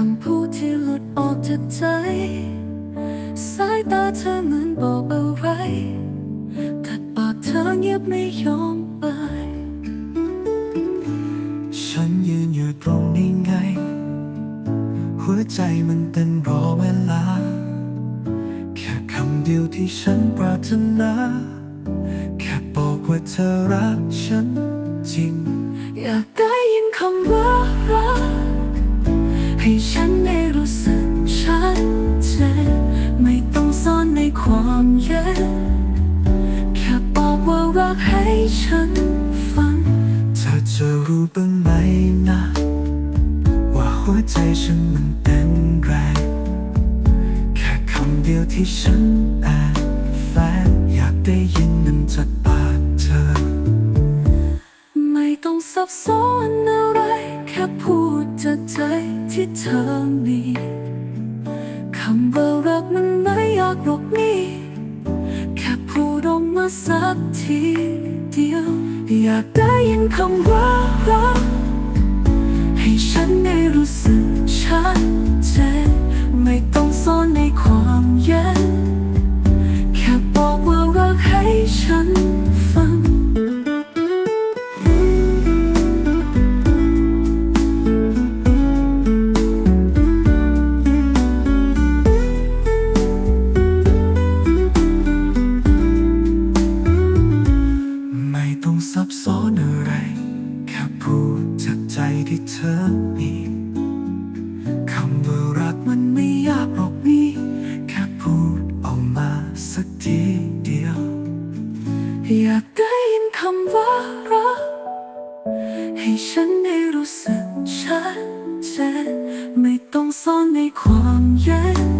คำพูดที่หลุดออกจากใจ สายตาเธอเหมือนบอกอะไรแต่ปากเธอเงียบไม่ยอมเปิดฉันยืนอยู่ตรงนี้ไง หัวใจมันเต้นรอเวลา แค่คำเดียวที่ฉันปรารถนา แค่บอกว่าเธอรักฉันจริง อยากได้ยินคำว่า ความเย็นแค่บอกว่ารักให้ฉันฟังเธอจะรู้บ้างไหมนะ ว่าหัวใจฉันมันเต้นแรงแค่คำเดียวที่ฉันแอบแฝงอยากได้ยินมันจากปากเธอ ไม่ต้องซับซ้อนอะไร แค่พูดจากใจที่เธอมีคำว่ารักมันไม่อยากหลบหนี สักทีเดียว อยากได้ยินคำว่ารัก อยากได้ยินคำว่ารักให้ฉันได้รู้สึกชัดเจนไม่ต้องซ่อนในความเย็น